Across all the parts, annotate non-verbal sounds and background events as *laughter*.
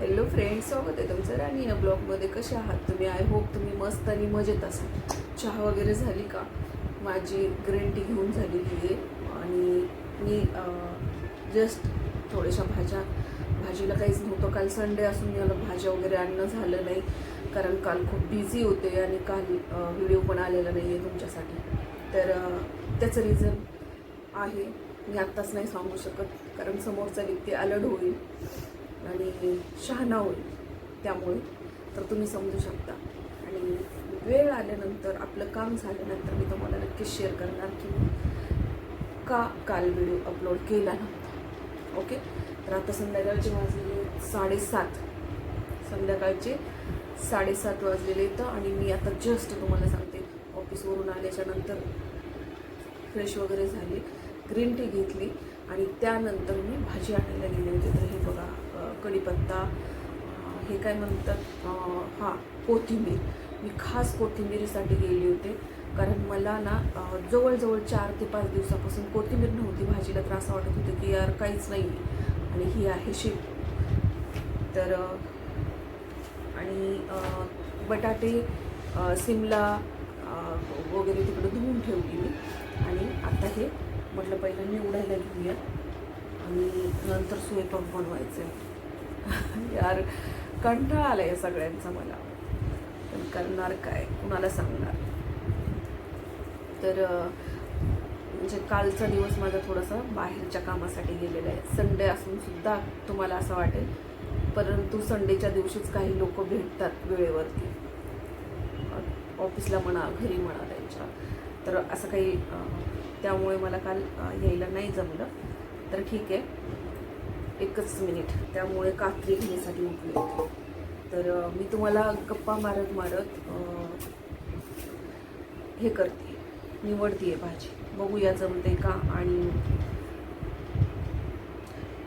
Hello friend स्वागत आहे तुमचं राणी या ब्लॉगमध्ये कसे आहात तुम्ही? आय होप तुम्ही मस्त आणि मजेत असाल. चहा वगैरे झाली का? माझी ग्रीन टी घेऊन झालेली आहे. आणि मी जस्ट थोड्याशा भाज्या भाजीला काहीच नव्हतं. काल संडे असून मला भाज्या वगैरे आणणं झालं नाही. कारण काल खूप बिझी होते आणि काल व्हिडिओ पण आलेला नाही आहे तुमच्यासाठी. तर त्याचं रिझन आहे. मी आत्ताच नाही सांगू शकत कारण समोरचा व्यक्ती अलर्ट होईल. आणि शहाणा होईल त्यामुळे तर तुम्ही समजू शकता. आणि वेळ आल्यानंतर आपलं काम झाल्यानंतर मी तुम्हाला नक्कीच शेअर करणार की का काल व्हिडिओ अपलोड केला नव्हता. ओके तर आता संध्याकाळचे वाजलेले साडेसात. संध्याकाळचे साडेसात वाजलेले तर आणि मी आता जस्ट तुम्हाला सांगते ऑफिसवरून आल्याच्यानंतर फ्रेश वगैरे झाली ग्रीन टी घेतली आणि त्यानंतर मी भाजी आणायला गेले होते. तर हे बघा कढीपत्ता हे काय म्हणतात हां कोथिंबीर. मी खास कोथिंबीरीसाठी गेली होते कारण मला ना जवळजवळ चार ते पाच दिवसापासून कोथिंबीर नव्हती भाजीला त्रास वाटत होते की यार काहीच नाही आणि ही आहे शेप. तर आणि बटाटे सिमला वगैरे तिकडं धुवून ठेवली मी. आणि आता हे म्हटलं पहिलं निवडायला घेऊया. आणि नंतर स्वयंपाक बनवायचं आहे यार कंटाळा आला या सगळ्यांचा मला. पण करणार काय? कुणाला सांगणार? तर म्हणजे कालचा दिवस माझा थोडासा बाहेरच्या कामासाठी गेलेला आहे. संडे असून सुद्धा तुम्हाला असं वाटेल परंतु संडेच्या दिवशीच काही लोक भेटतात वेळेवरती. ऑफिसला म्हणा घरी म्हणा त्यांच्या. तर असं काही त्यामुळे मला काल यायला नाही जमलं. तर ठीक आहे. एकच मिनिट. त्यामुळे कात्री घेण्यासाठी उठले. होते तर मी तुम्हाला गप्पा मारत मारत हे करते. निवडते भाजी. बघूया जमते का आणि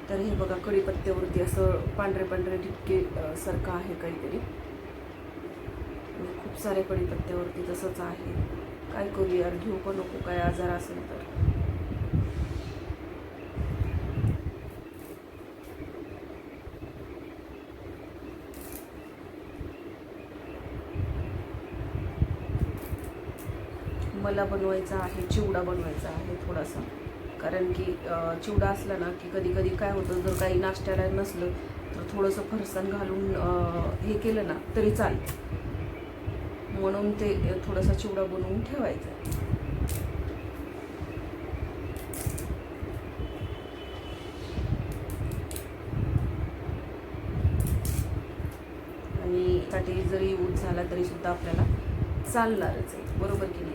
तर हे बघा कढीपत्त्यावरती असं पांढरे पांढरे ठिपके सारखं आहे काहीतरी. खूप सारे कढीपत्त्यावरती तसंच आहे. काय करू यार घेऊ का नको काय आजार असेल तर. मला बनवायचा आहे चिवडा बनवायचा आहे थोडासा. कारण की चिवडा असला ना की कधी कधी काय होतं जर काही नाश्त्याला नसलं तर थोडंसं फरसाण घालून हे केलं ना तरी चालतं म्हणून ते थोडासा चिवडा बनवून ठेवायचा. आणि साठी जरी यूज झाला तरी सुद्धा आपल्याला चालणारच आहे. बरोबर की नाही?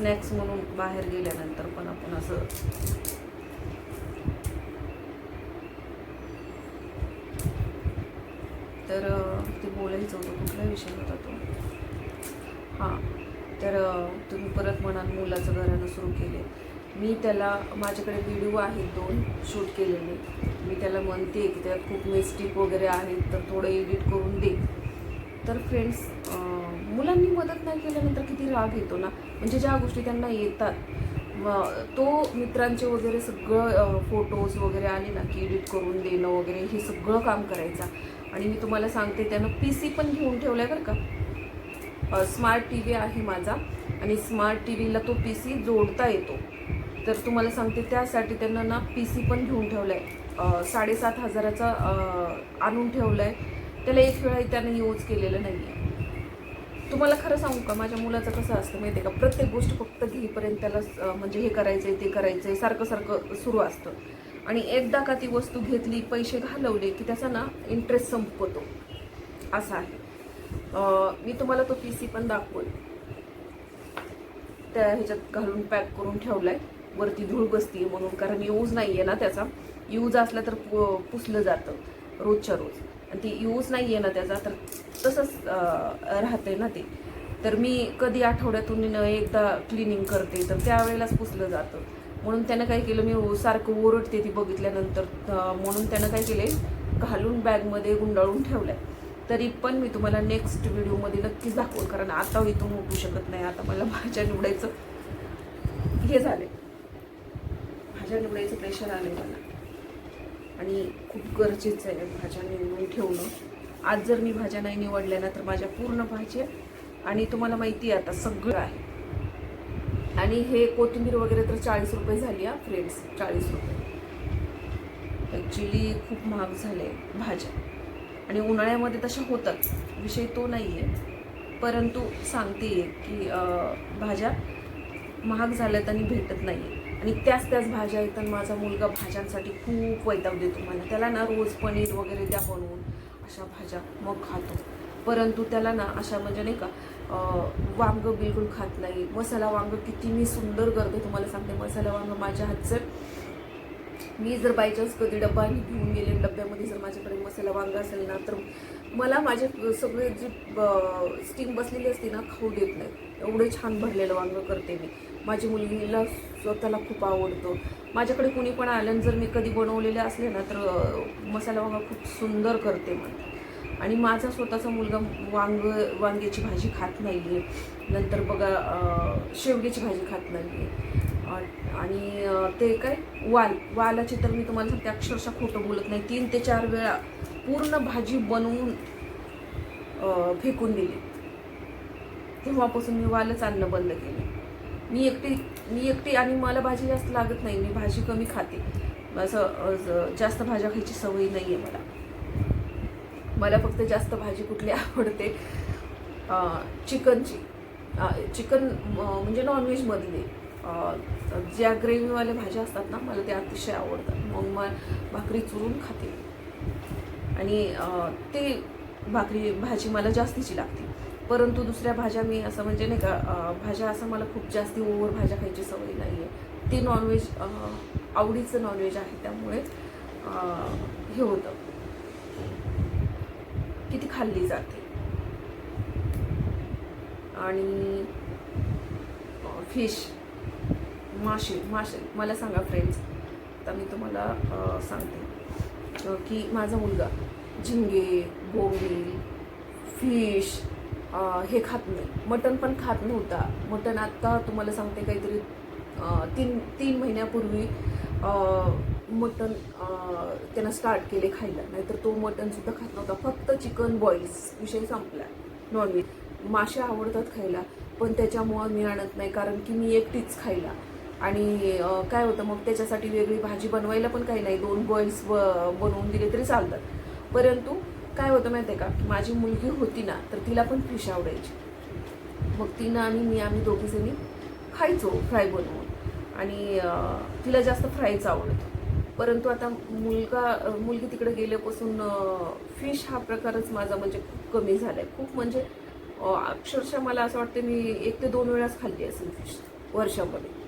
स्नॅक्स म्हणून बाहेर गेल्यानंतर पण आपण असं तर ते बोलायचं होतं कुठला विषय होता तो? हां तर तुम्ही परत म्हणाल मुलाचं घरानं सुरू केले. मी त्याला माझ्याकडे व्हिडिओ आहेत दोन शूट केलेले. मी त्याला म्हणते की त्यात खूप मिस्टेक वगैरे आहेत तर थोडं एडिट करून दे. तर फ्रेंड्स मुलांनी मदत नाही केल्यानंतर किती राग येतो ना? म्हणजे ज्या गोष्टी त्यांना येतात मग तो मित्रांचे वगैरे सगळं फोटोज वगैरे आले ना की एडिट करून देणं वगैरे हे सगळं काम करायचा. आणि मी तुम्हाला सांगते त्यानं पी सी पण घेऊन ठेवला आहे बरं का. स्मार्ट टी व्ही आहे माझा आणि स्मार्ट टी व्हीला तो पी सी जोडता येतो. तर तुम्हाला सांगते त्यासाठी त्यांना ना पी सी पण घेऊन ठेवलं आहे साडेसात हजाराचा आणून ठेवलं आहे त्याला एक वेळाही त्यानं यूज केलेलं नाही आहे तुम्हाला खरं सांगू का माझ्या मुलाचं कसं असतं माहिती आहे का प्रत्येक गोष्ट फक्त घेईपर्यंत त्याला म्हणजे हे करायचं आहे ते करायचं आहे सारखं सारखं सुरू असतं. आणि एकदा का ती वस्तू घेतली पैसे घालवले की त्याचा ना इंटरेस्ट संपतो. असा आहे. मी तुम्हाला तो पी सी पण दाखवल त्या ह्याच्यात घालून पॅक करून ठेवला आहे वरती धूळ बसती म्हणून कारण यूज नाही आहे ना त्याचा. यूज असला तर पु- पुसलं जातं रोजच्या रोज. ती यूज नाही आहे ना त्याचा तर तसंच राहते ना ते. तर मी कधी आठवड्यातून एकदा क्लिनिंग करते तर त्यावेळेलाच पुसलं जातं. म्हणून त्यानं काय केलं मी सारखं ओरडते ती बघितल्यानंतर म्हणून त्यानं काय केले घालून बॅगमध्ये गुंडाळून ठेवलंय. तरी पण मी तुम्हाला नेक्स्ट व्हिडिओमध्ये नक्कीच दाखवू कारण आता इथून उठू शकत नाही आता मला भाज्या निवडायचं हे झाले भाज्या निवडायचं प्रेशर आले मला. आणि खूप गरजेचं आहे भाज्या निवडून ठेवणं. आज जर मी भाज्या नाही निवडल्या ना तर माझ्या पूर्ण भाज्या आणि तुम्हाला माहिती आहे आता सगळं आहे. आणि हे कोथिंबीर वगैरे तर चाळीस रुपये झाली हा फ्रेंड्स चाळीस रुपये. ॲक्च्युली खूप महाग झाले भाज्या. आणि उन्हाळ्यामध्ये तशा होतात. विषय तो नाही आहे परंतु सांगते की भाज्या महाग झाल्यात आणि भेटत नाही आणि त्याच त्याच भाज्या येतात माझा मुलगा भाज्यांसाठी खूप वैताग देतो मला. त्याला ना रोज पनीर वगैरे द्या बनवून अशा भाज्या मग खातो. परंतु त्याला ना अशा म्हणजे नाही का वांग बिलकुल खात नाही. मसाला वांग किती मी सुंदर करते तुम्हाला सांगते. मसाला वांग माझ्या हातचं. मी जर बायचान्स कधी डब्बा घेऊन गेले डब्यामध्ये जर माझ्याकडे मसाला वांगा असेल ना तर मला माझे सगळे जी स्टिंग बसलेली असते ना खाऊ देत नाही. एवढे छान भरलेलं वांग करते मी. माझी मुलगीला स्वतःला खूप आवडतो. माझ्याकडे कुणी पण आलं जर मी कधी बनवलेले असले ना तर मसाला वांगा खूप सुंदर करते मग आणि माझा स्वतःचा मुलगा वांग वांग्याची भाजी खात नाही आहे नंतर बघा शेवग्याची भाजी खात नाही आहे आणि ते काय? वाल. वालाची तर मी तुम्हाला सांगते अक्षरशः खोटं बोलत नाही. तीन ते चार वेळा पूर्ण भाजी बनवून फेकून दिली. तेव्हापासून मी वालच आणणं बंद केलं. मी एकटी मी एकटी आणि मला भाजी जास्त लागत नाही मी भाजी कमी खाते. असं जास्त भाज्या खायची सवय नाही आहे मला. मला फक्त जास्त भाजी कुठली *laughs* आवडते चिकनची. चिकन म्हणजे नॉनव्हेजमधली ज्या ग्रेव्हीवाल्या भाज्या असतात ना मला त्या अतिशय आवडतात. मग मग भाकरी चुरून खाते. आणि ते भाकरी भाजी मला जास्तीची लागते. परंतु दुसऱ्या भाज्या मी असं म्हणजे नाही का भाज्या असं मला खूप जास्त ओव्हर भाज्या खायची सवय नाही आहे ते नॉनव्हेज आवडीचं नॉनव्हेज आहे त्यामुळे हे होतं. किती खाल्ली जाते. आणि फिश मासे मासे मला सांगा फ्रेंड्स तर मी तुम्हाला सांगते. की माझा मुलगा झिंगे बोंबील फिश हे खात नाही. मटण पण खात नव्हता. मटण आत्ता तुम्हाला सांगते काहीतरी तीन तीन महिन्यापूर्वी मटण त्यांना त्यानं स्टार्ट केले खायला. नाहीतर तो मटणसुद्धा खात नव्हता. फक्त चिकन बॉईल्स विषय संपला. नॉनव्हेज मासे आवडतात खायला पण त्याच्यामुळं मी आणत नाही. कारण की मी एकटीच खायला. आणि काय होतं मग त्याच्यासाठी वेगळी भाजी बनवायला पण काही नाही. दोन बॉईल्स ब बनवून दिले तरी चालतात. परंतु काय होतं माहिती आहे का? माझी मुलगी होती ना तर तिला पण फिश आवडायची. मग तिनं आणि मी आम्ही दोघीजणी खायचो फ्राय बनवून. आणि तिला जास्त फ्रायच आवडतो. परंतु आता मुलगा मुलगी तिकडे गेल्यापासून फिश हा प्रकारच माझा म्हणजे खूप कमी झाला आहे खूप म्हणजे अक्षरशः मला असं वाटतं मी एक ते दोन वेळाच खाल्ली असेल फिश वर्षामध्ये.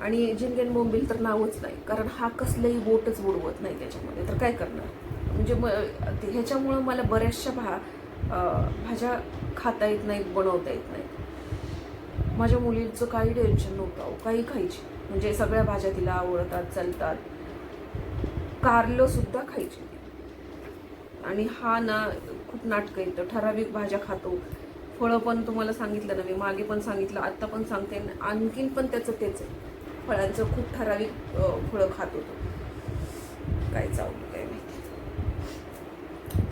आणि जिंगेन बोंबील तर नावच नाही कारण हा कसलंही बोटच बुडवत नाही त्याच्यामध्ये. तर काय करणार? म्हणजे म ह्याच्यामुळं मला बऱ्याचशा भा भाज्या खाता येत नाहीत बनवता येत नाहीत. माझ्या मुलीचं काही टेन्शन नव्हतं अहो, काही खायची. म्हणजे सगळ्या भाज्या तिला आवडतात चालतात. कारलंसुद्धा खायची आणि हा ना खूप नाटकं येतं ठराविक भाज्या खातो. फळं पण तुम्हाला सांगितलं ना मी मागे पण सांगितलं आत्ता पण सांगते. आणखीन पण त्याचं तेच आहे. फळांचं खूप ठराविक फळं खात होतो. काय चावलं काय माहिती.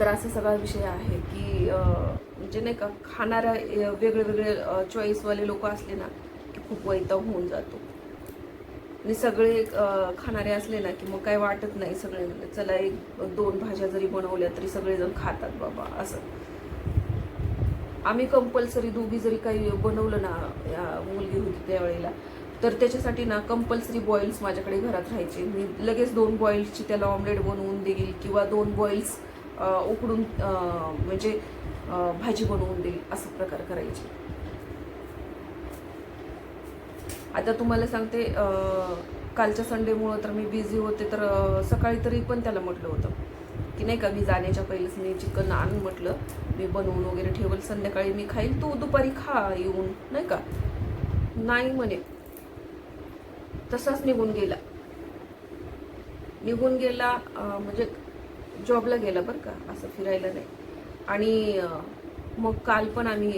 तर असा सगळा विषय आहे की म्हणजे नाही का खाणाऱ्या वेगळे वेगळे चॉईसवाले लोक असले ना की खूप वैताग होऊन जातो. आणि सगळे खाणारे असले ना की मग काय वाटत नाही सगळे चला एक दोन भाज्या जरी बनवल्या तरी सगळेजण खातात बाबा असं. आम्ही कंपल्सरी दोघी जरी काही बनवलं ना या मुलगी होती त्यावेळेला तर त्याच्यासाठी ना कंपल्सरी बॉईल्स माझ्याकडे घरात राहायचे. मी लगेच दोन बॉईल्सची त्याला ऑमलेट बनवून देईल किंवा दोन बॉईल्स उकडून म्हणजे भाजी बनवून देईल असं प्रकार करायचे. आता तुम्हाला सांगते कालच्या संडेमुळं तर मी बिझी होते तर सकाळी तरी पण त्याला म्हटलं होतं की नाही का मी जाण्याच्या पहिलेच मी चिकन आण म्हटलं. मी बनवून वगैरे ठेवल. संध्याकाळी मी खाईल. तू दुपारी खा येऊन नाही का? नाही म्हणे. तसाच निघून गेला. निघून गेला म्हणजे जॉबला गेला बरं का असं फिरायला नाही. आणि मग काल पण आम्ही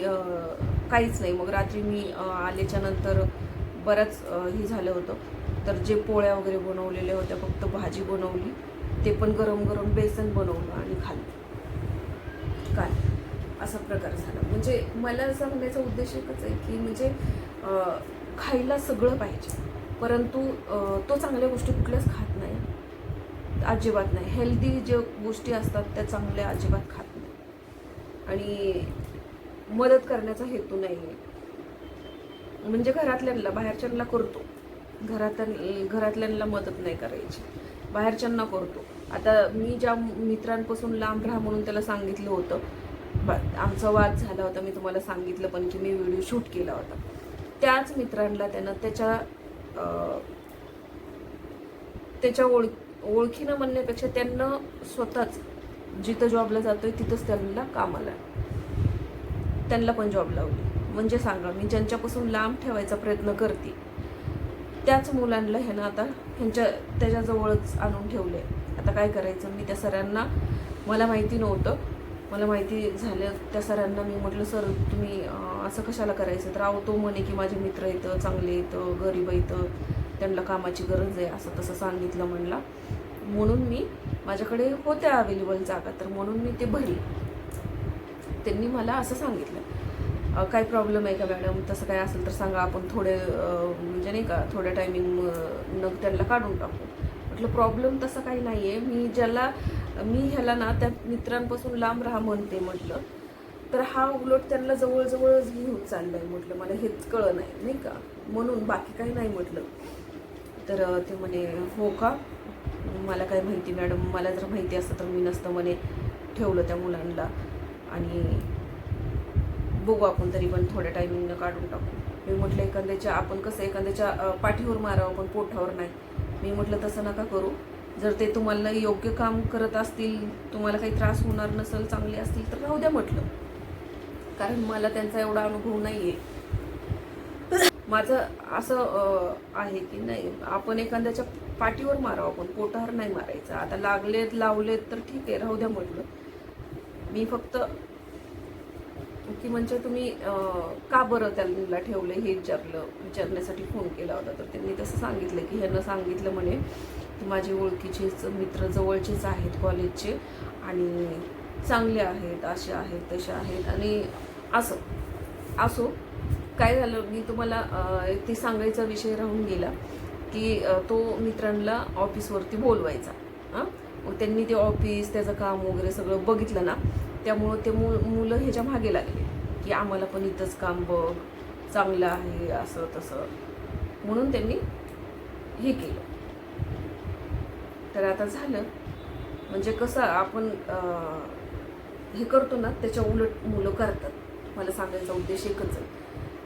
काहीच नाही. मग रात्री मी आल्याच्यानंतर बरंच हे झालं होतं. तर जे पोळ्या वगैरे बनवलेल्या होत्या फक्त भाजी बनवली ते पण गरम गरम बेसन बनवलं आणि खाल्लं. काय असा प्रकार झाला. म्हणजे मला असा म्हणण्याचा उद्देश एकच आहे की म्हणजे खायला सगळं पाहिजे. परंतु तो चांगल्या गोष्टी कुठल्याच खात नाही. अजिबात नाही. हेल्दी जे गोष्टी असतात त्या चांगल्या अजिबात खात नाही. आणि मदत करण्याचा हेतू नाही आहे म्हणजे घरातल्यांना बाहेरच्यांना करतो. घरात घरातल्यांना मदत नाही करायची. बाहेरच्यांना करतो. आता मी ज्या मित्रांपासून लांब राहा म्हणून त्याला सांगितलं होतं बा आमचा वाद झाला होता मी तुम्हाला सांगितलं पण की मी व्हिडिओ शूट केला होता. त्याच मित्रांना त्यानं त्याच्या त्याच्या ओळ ओळखीनं म्हणण्यापेक्षा त्यांना स्वतःच जिथं जॉबला जातोय तिथंच त्यांना कामाला त्यांना पण जॉब लावली. म्हणजे सांगा मी ज्यांच्यापासून लांब ठेवायचा प्रयत्न करते त्याच मुलांना ह्यानं आता ह्यांच्या त्याच्याजवळच आणून ठेवले आता काय करायचं? मी त्या सरांना मला माहिती नव्हतं. मला माहिती झालं त्या सरांना मी म्हटलं सर तुम्ही असं कशाला करायचं? तर अहो तो म्हणे की माझे मित्र येतं चांगले येतं गरीब येतं त्यांना कामाची गरज आहे असं तसं सांगितलं म्हणला. म्हणून मी माझ्याकडे होत्या अवेलेबल जागा तर म्हणून मी ते भरले. त्यांनी मला असं सांगितलं काय प्रॉब्लेम आहे का मॅडम तसं काय असेल तर सांगा आपण थोडे म्हणजे नाही का थोड्या टायमिंग न त्यांना काढून टाकू. म्हटलं प्रॉब्लेम तसं काही नाही आहे मी ज्याला मी ह्याला ना त्या मित्रांपासून लांब राहा म्हणते म्हटलं. तर हा उलट त्यांना जवळजवळच घेऊन चाललं आहे म्हटलं. मला हेच कळलं नाही नाही का? म्हणून बाकी काही नाही म्हटलं. तर ते म्हणे हो का? मला काय माहिती मॅडम. मला जर माहिती असतं तर मी नसतं म्हणे ठेवलं त्या मुलांना. आणि बघू आपण तरी पण थोड्या टायमिंगनं काढून टाकू. मी म्हटलं एखाद्याच्या आपण कसं एखाद्याच्या पाठीवर मारावं पण पोटावर नाही. मी म्हटलं तसं नका करू. जर ते तुम्हाला योग्य काम करत असतील तुम्हाला काही त्रास होणार नसेल चांगले असतील तर राहू द्या म्हटलं. कारण मला त्यांचा एवढा अनुभव नाही आहे माझं असं आहे की नाही आपण एखाद्याच्या पाठीवर मारावं आपण पोटावर नाही मारायचं. आता लागलेत लावलेत तर ठीक आहे राहू द्या म्हटलं. मी फक्त की म्हणजे तुम्ही का बरं त्यांना ठेवलं हे विचारलं विचारण्यासाठी फोन केला होता. तर त्यांनी तसं सांगितलं की ह्यांना सांगितलं म्हणे की माझे ओळखीचेच मित्र जवळचेच आहेत कॉलेजचे आणि चांगले आहेत असे आहेत तसे आहेत आणि असं असो. काय झालं मी तुम्हाला ते सांगायचा विषय राहून गेला की तो मित्रांना ऑफिसवरती बोलवायचा. हां? मग त्यांनी ते ऑफिस त्याचं काम वगैरे सगळं बघितलं ना त्यामुळं ते मु मुलं ह्याच्या मागे लागले. की आम्हाला पण इथंच काम बघ चांगलं आहे असं तसं. म्हणून त्यांनी हे केलं. तर आता झालं. म्हणजे कसं आपण हे करतो ना त्याच्या उलट मुलं करतात. मला सांगायचा उद्देश एकच आहे.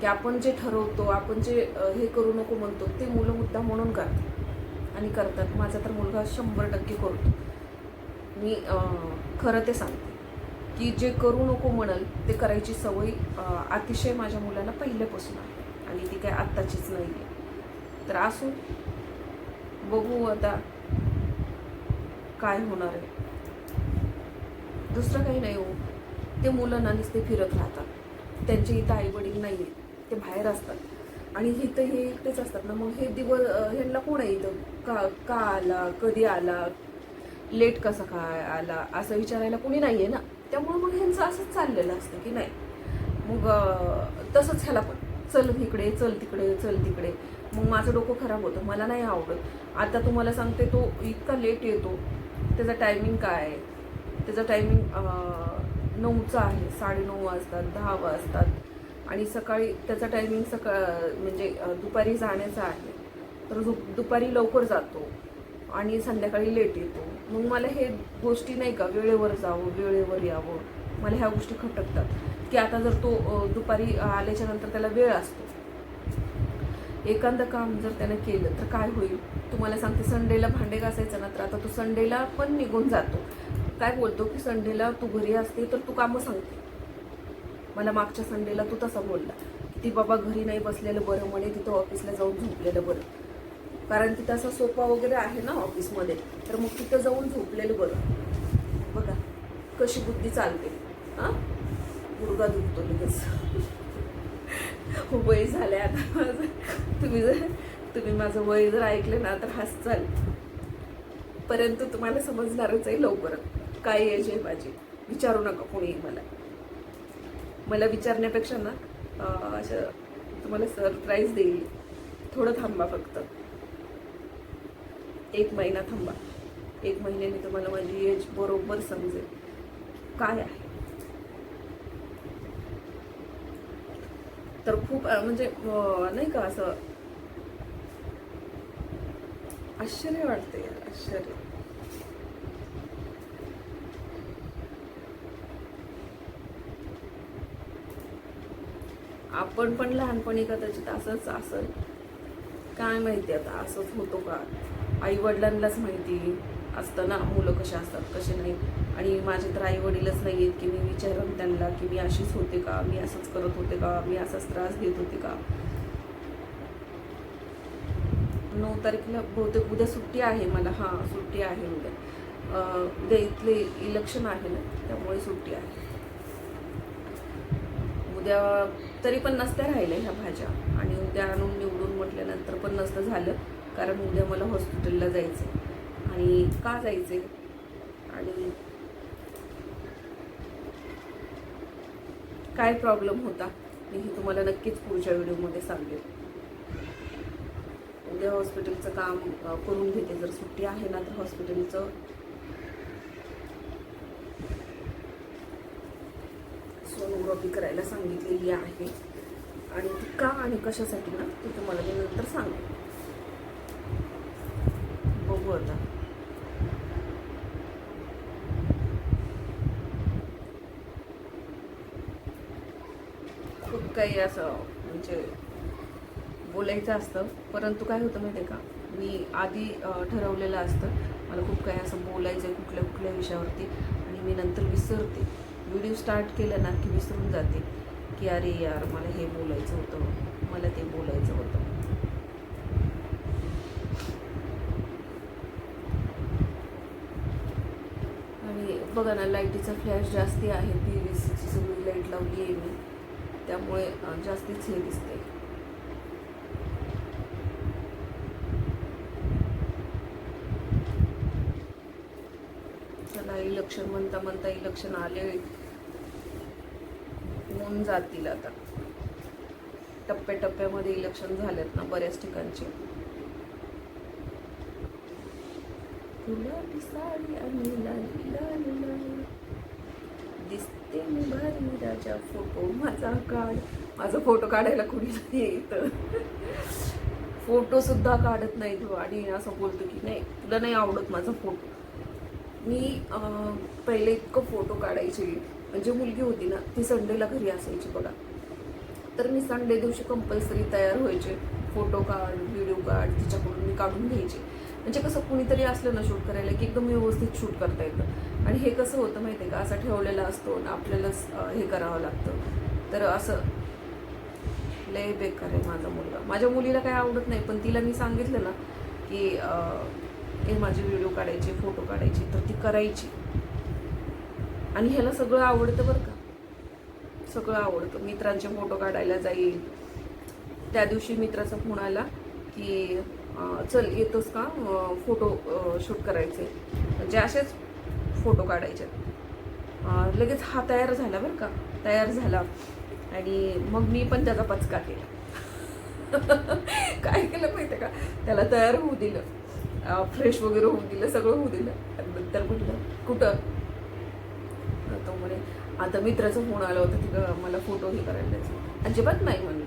की आपण जे ठरवतो आपण जे हे करू नको म्हणतो ते मुलं मुद्दा म्हणून करतात. आणि करतात. माझा तर मुलगा शंभर टक्के करतो. मी खरं ते सांगते. की जे करू नको म्हणाल ते करायची सवय अतिशय माझ्या मुलांना पहिल्यापासून आहे आणि ती काय आत्ताचीच नाही आहे तर असो बघू आता काय होणार आहे. दुसरं काही नाही हो. ते मुलं ना नुसते फिरत राहतात. त्यांचे इथं आईवडील नाही आहेत ते बाहेर असतात. आणि इथं हे एकटेच असतात ना मग हे दिवस ह्यांना कोण आहे इथं? का का आला? कधी आला? लेट कसा काय आला? असं विचारायला कोणी नाही आहे ना. त्यामुळं मग ह्यांचं असंच चाललेलं असतं की नाही. मग तसंच ह्याला पण. चल इकडे चल तिकडे चल तिकडे. मग माझं डोकं खराब होतं. मला नाही आवडत. आता तुम्हाला सांगते तो इतका लेट येतो. त्याचा टायमिंग काय? आहे त्याचा टायमिंग नऊचा आहे. साडेनऊ वाजतात दहा वाजतात. आणि सकाळी त्याचा टायमिंग सकाळ म्हणजे दुपारी जाण्याचा आहे. तर दु दुपारी लवकर जातो. आणि संध्याकाळी लेट येतो. मग मला हे गोष्टी नाही का वेळेवर जावं वेळेवर यावं. मला ह्या गोष्टी खटकतात. की आता जर तो दुपारी आल्याच्यानंतर त्याला वेळ असतो. एखादं काम जर त्यानं केलं तर काय होईल? तुम्हाला सांगते संडेला भांडे घासायचं ना तर आता तो संडेला पण निघून जातो. काय बोलतो की संडेला तू घरी असते तर तू कामं सांगते. मला मागच्या संडेला तू तसा बोलला. की ती बाबा घरी नाही बसलेलं बरं म्हणे तिथं ऑफिसला जाऊन झोपलेलं बरं. कारण तिथं असा सोफा वगैरे आहे ना ऑफिसमध्ये तर मग तिथं जाऊन झोपलेलं बरं. बघा कशी बुद्धी चालते. हां? गुडगा दुखतो लगेच. वय झालंय आता माझं. तुम्ही जर तुम्ही माझं वय जर ऐकलं ना तर हसाल परंतु तुम्हाला समजणारच आहे लवकरच काय एज आहे माझी विचारू नका कोणी मला. मला विचारण्यापेक्षा ना असं तुम्हाला सरप्राईज देईल. थोडं थांबा फक्त. एक महिना थांबा. एक महिन्याने तुम्हाला माझी एज बरोबर समजेल. काय आहे? तर खूप म्हणजे नाही का असं आश्चर्य वाटते यार आश्चर्य. आपण पण लहानपणी कदाचित असंच असेल. काय माहिती आता असंच होतो का? आई वडिलांनाच माहिती असतं ना मुलं कशा असतात कसे नाही आणि माझे तर आई वडीलच नाही आहेत की मी विचारून त्यांना की मी अशीच होते का मी असंच करत होते का मी असाच त्रास देत होते का. नऊ तारखेला बहुतेक उद्या सुट्टी आहे मला. हां सुट्टी आहे उद्या. उद्या इथले इलेक्शन आहे ना त्यामुळे सुट्टी आहे. उद्या तरी पण नसत्या राहिल्या ह्या भाज्या. आणि उद्या आणून निवडून म्हटल्यानंतर पण नसतं झालं. कारण उद्या मला हॉस्पिटलला जायचं आणि का जायचे आणि काय प्रॉब्लेम होता? मी हे तुम्हाला नक्कीच पुढच्या व्हिडिओमध्ये सांगेल. उद्या हॉस्पिटलचं काम करून घेते. जर सुट्टी आहे ना तर हॉस्पिटलचं. सोनोग्राफी करायला सांगितलेली आहे. आणि ती का आणि कशासाठी ना ते तुम्हाला मी नंतर सांगेन बघू आता खूप काही असं म्हणजे बोलायचं असतं. परंतु काय होतं माहिती आहे का? मी आधी ठरवलेलं असतं. मला खूप काही असं बोलायचं आहे कुठल्या कुठल्या विषयावरती. आणि मी नंतर विसरते. व्हिडिओ स्टार्ट केलं ना की विसरून जाते. की अरे यार मला हे बोलायचं होतं. मला ते बोलायचं होतं आणि बघा ना लाईटीचा फ्लॅश जास्ती आहे पी व्ही सीची सगळी लाइट लावली आहे मी. त्यामुळे जास्तीच हे दिसते चला इलेक्शन म्हणता म्हणता इलेक्शन आले. होऊन जातील आता. टप्प्याटप्प्यामध्ये इलेक्शन झालेत ना बऱ्याच ठिकाणचे. गुलाबी साडी आणि लाली लाली लाली दिसते मी भारी राजा फोटो माझा काढ माझा फोटो काढायला कुणी नाही येतं फोटो सुद्धा काढत नाही तू आणि असं बोलतो की नाही तुला नाही आवडत माझा फोटो मी पहिले इतकं फोटो काढायचे. म्हणजे मुलगी होती ना ती संडेला घरी असायची बघा. तर मी संडे दिवशी कंपल्सरी तयार व्हायचे. फोटो काढ व्हिडिओ काढ तिच्याकडून मी काढून घ्यायचे. म्हणजे कसं कुणीतरी असलं ना शूट करायला की एकदम व्यवस्थित शूट करता येतं. आणि हे कसं होतं माहिती आहे का? असा ठेवलेला असतो आणि आपल्यालाच हे करावं लागतं. तर असं लय बेकार आहे माझा मुलगा. माझ्या मुलीला काही आवडत नाही पण तिला मी सांगितलं ना की हे माझे व्हिडिओ काढायचे फोटो काढायचे तर ती करायची. आणि ह्याला सगळं आवडतं बरं का. सगळं आवडतं. मित्रांचे फोटो काढायला जाईल. त्या दिवशी मित्राचा फोन आला की चल येतोस का? फोटो शूट करायचे. म्हणजे असेच फोटो काढायचे. लगेच हा तयार झाला बरं का? तयार झाला. आणि मग मी पण त्याचा पचका केला. *laughs* काय केलं माहिती का? त्याला तयार होऊ दिलं. फ्रेश वगैरे होऊ दिलं सगळं होऊ दिलं. नंतर म्हटलं कुठं? तर तो म्हणे आता मित्राचं फोन आलं होतं तिथं मला फोटो हे करायला जायचं अजिबात नाही म्हणलं.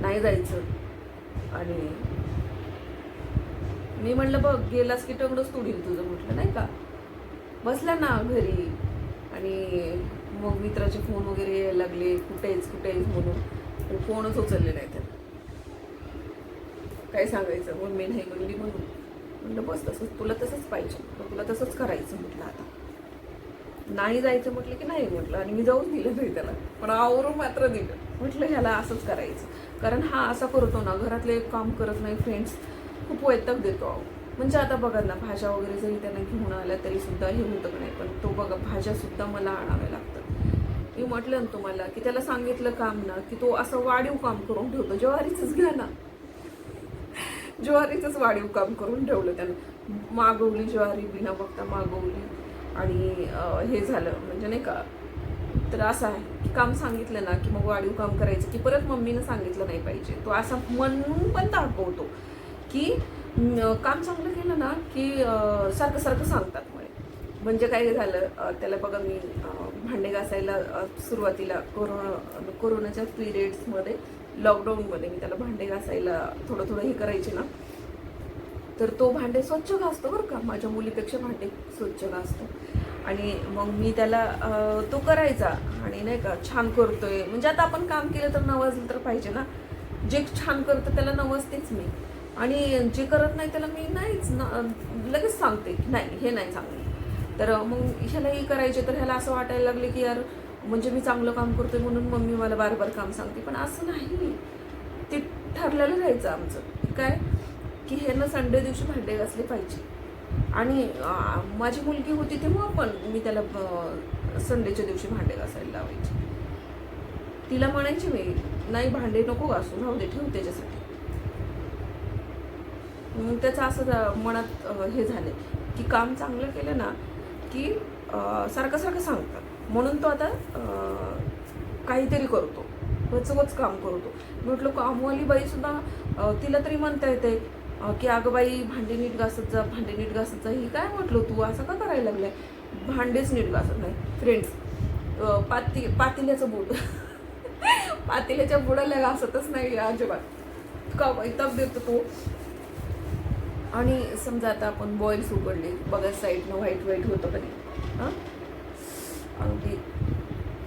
नाही जायचं. आणि मी म्हणलं बघ गेलास की टंगडच तोडील तुझं म्हटलं नाही का? बसला ना घरी. आणि मग मित्राचे फोन वगैरे यायला लागले कुठेच कुठेच म्हणून. फोनच उचलले नाही तर काय सांगायचं? मग मी नाही म्हणली म्हणून. म्हटलं बस तसंच तुला तसंच पाहिजे. तुला तसंच करायचं म्हटलं आता. नाही जायचं म्हटलं की नाही म्हटलं. आणि मी जाऊन दिलं नाही त्याला. पण आवरून मात्र दिलं. म्हटलं ह्याला असंच करायचं. कारण हा असा करतो ना घरातले एक काम करत नाही फ्रेंड्स खूप वैतक देतो अहो म्हणजे आता बघा ना भाज्या वगैरे जरी त्यांना घेऊन आल्या तरी सुद्धा हे होतं का नाही पण तो बघा भाज्या सुद्धा मला आणाव्या लागतात. मी म्हटलं ना तुम्हाला की त्याला सांगितलं काम ना की तो असं वाढीव काम करून ठेवतो. ज्वारीचंच घ्या ना. ज्वारीचंच वाढीव काम करून ठेवलं त्यानं. मागवली ज्वारी बिना बघता मागवली. आणि हे झालं म्हणजे नाही का तर असं आहे की काम सांगितलं ना की मग वाढीव काम करायचं की परत मम्मीनं सांगितलं नाही पाहिजे. तो असा म्हणून पण दाखवतो. की काम चांगलं केलं ना की सारखं सारखं सांगतात मुळे. म्हणजे काय झालं त्याला बघा मी भांडे घासायला सुरुवातीला कोरोना कोरोनाच्या पिरियड्समध्ये लॉकडाऊनमध्ये मी त्याला भांडे घासायला थोडं थोडं हे करायचे ना. तर तो भांडे स्वच्छ घासतो बरं का. माझ्या मुलीपेक्षा भांडे स्वच्छ घासतो. आणि मग मी त्याला तो करायचा आणि नाही का छान करतोय. म्हणजे आता आपण काम केलं तर नवाजलं तर पाहिजे ना. जे छान करतं त्याला नवजतेच मी. आणि जे करत नाही त्याला मी नाहीच ना लगेच सांगते की नाही हे नाही चांगलं. तर मग ह्यालाही करायचे तर ह्याला असं वाटायला लागले की यार म्हणजे मी चांगलं काम करतोय म्हणून मम्मी मला बार बार काम सांगते. पण असं नाही. ते ठरलेलं राहायचं आमचं. काय? की हे ना संडे दिवशी भांडे घासले पाहिजे. आणि माझी मुलगी होती तेव्हा पण मी त्याला संडेच्या दिवशी भांडे घासायला लावायचे. तिला म्हणायची मी नाही भांडे नको घासू राहू दे ठेवू त्याच्यासाठी. त्याचं असं मनात हे झालं की काम चांगलं केलं ना की सारखं सारखं सांगतात. म्हणून तो आता काहीतरी करतो. वचवच काम करतो. म्हटलं कामवाली बाईसुद्धा तिला तरी म्हणता येते की अगं बाई भांडे नीट घासत जा भांडे नीट घासत जा. ही काय म्हटलं तू? असं का करायला लागलाय? भांडेच नीट घासत नाही. फ्रेंड्स पाती पातिल्याचं बूट. *laughs* पातिल्याच्या बुडाला घासतच नाही अजिबात. का वैताग देतो तो. आणि समजा आता आपण बॉईल्स उघडले बघा साईडनं व्हाईट व्हाईट होतं कधी हां? अगदी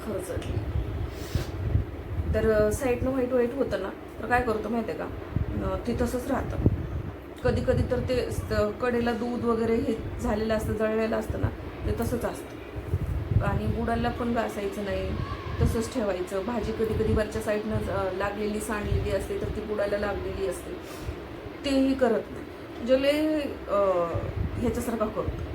खरचटली तर साईडनं व्हाईट व्हाईट होतं ना तर काय करतो माहिती आहे का ते तसंच राहतं. कधी कधी तर ते कडेला दूध वगैरे हे झालेलं असतं जळलेलं असतं ना ते तसंच असतं. आणि बुडाला पण घासायचं नाही तसंच ठेवायचं. भाजी कधी कधी वरच्या साईडनं लागलेली सांडलेली असते तर ती बुडाला लागलेली असते. तेही करत नाही. जले ह्याच्यासारखा करतो.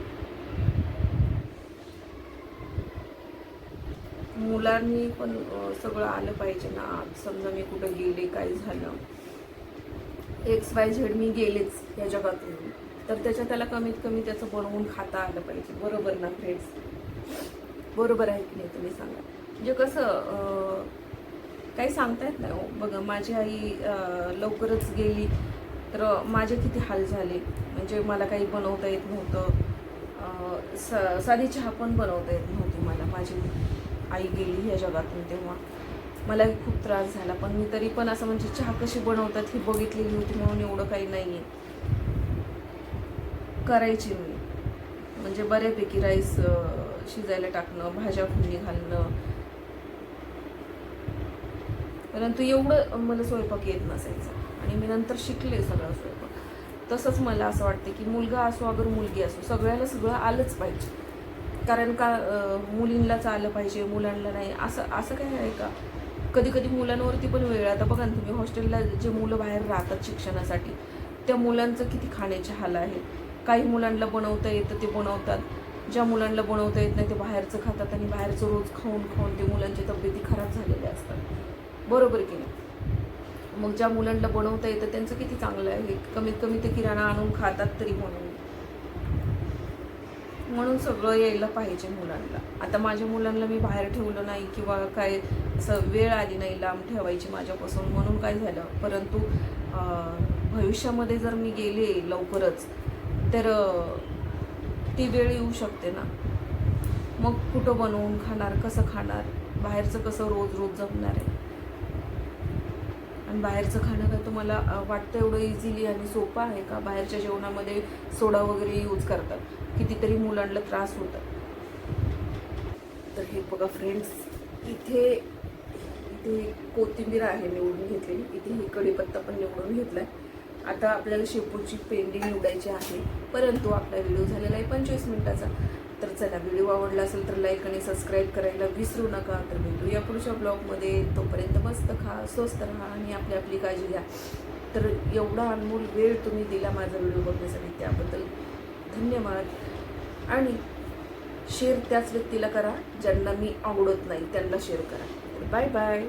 मुलांनी पण सगळं आलं पाहिजे ना. समजा मी कुठं गेले काय झालं. एक्स वाय झेड मी गेलेच या जगातून. तर त्याच्या त्याला कमीत कमी त्याचं बनवून खाता आलं पाहिजे. बरोबर ना फ्रेंड्स बरोबर आहे की नाही तुम्ही सांगा? म्हणजे कसं काही सांगता येत नाही हो. बघा माझी आई लवकरच गेली. तर माझे किती हाल झाले. म्हणजे मला काही बनवता येत नव्हतं. स साधी चहा पण बनवता येत नव्हती मला. माझी आई गेली ह्या जगातून तेव्हा. मला खूप त्रास झाला. पण मी तरी पण असं म्हणजे चहा कशी बनवतात ही बघितलेली होती म्हणून एवढं काही नाही आहे करायची मी. म्हणजे बऱ्यापैकी राईस शिजायला टाकणं भाज्या फुली घालणं. परंतु एवढं मला स्वयंपाक येत नसायचा. आणि मी नंतर शिकले सगळं स्वयंपाक. तसंच मला असं वाटते की मुलगा असो अगर मुलगी असो सगळ्याला सगळं आलंच पाहिजे. कारण का मुलींलाच आलं पाहिजे मुलांना नाही असं असं काय आहे का? कधी कधी मुलांवरती पण वेळ आता बघा ना तुम्ही हॉस्टेलला जे मुलं बाहेर राहतात शिक्षणासाठी त्या मुलांचं किती खाण्याचे हाल आहे. काही मुलांना बनवता येतं ते बनवतात. ज्या मुलांना बनवता येत नाही ते बाहेरचं खातात आणि बाहेरचं रोज खाऊन खाऊन ते मुलांची तब्येती खराब झालेल्या असतात. बरोबर की नाही? मग ज्या मुलांना बनवता येतं त्यांचं किती चांगलं आहे? कमीत कमी ते किराणा आणून खातात तरी म्हणून. म्हणून सगळं यायला पाहिजे मुलांना. आता माझ्या मुलांना मी बाहेर ठेवलं नाही किंवा काय असं वेळ आली नाही लांब ठेवायची माझ्यापासून. म्हणून काय झालं? परंतु भविष्यामध्ये जर मी गेले लवकरच तर ती वेळ येऊ शकते ना. मग कुठं बनवून खाणार कसं खाणार? बाहेरचं कसं रोज रोज जमणार आहे? आणि बाहेरचं खाणं काय तुम्हाला वाटतं एवढं इझिली आणि सोपं आहे का? बाहेरच्या जेवणामध्ये सोडा वगैरे यूज करतात. कितीतरी मुलांना त्रास होतात. तर हे बघा फ्रेंड्स इथे इथे कोथिंबीर आहे निवडून घेतलेली. इथे ही कढीपत्ता पण निवडून घेतला आहे आता आपल्याला शेपूची पेंडी निवडायची आहे. परंतु आपला व्हिडिओ झालेला आहे पंचवीस मिनिटाचा. तर चला व्हिडिओ आवडला असेल तर लाईक आणि सबस्क्राईब करायला विसरू नका. तर भेटू या पुढच्या ब्लॉगमध्ये तोपर्यंत मस्त खा स्वस्त राहा आणि आपली आपली काळजी घ्या. तर एवढा अनमोल वेळ तुम्ही दिला माझा व्हिडिओ बघण्यासाठी त्याबद्दल धन्यवाद. आणि शेअर त्याच व्यक्तीला करा ज्यांना मी आवडत नाही त्यांना शेअर करा. Bye bye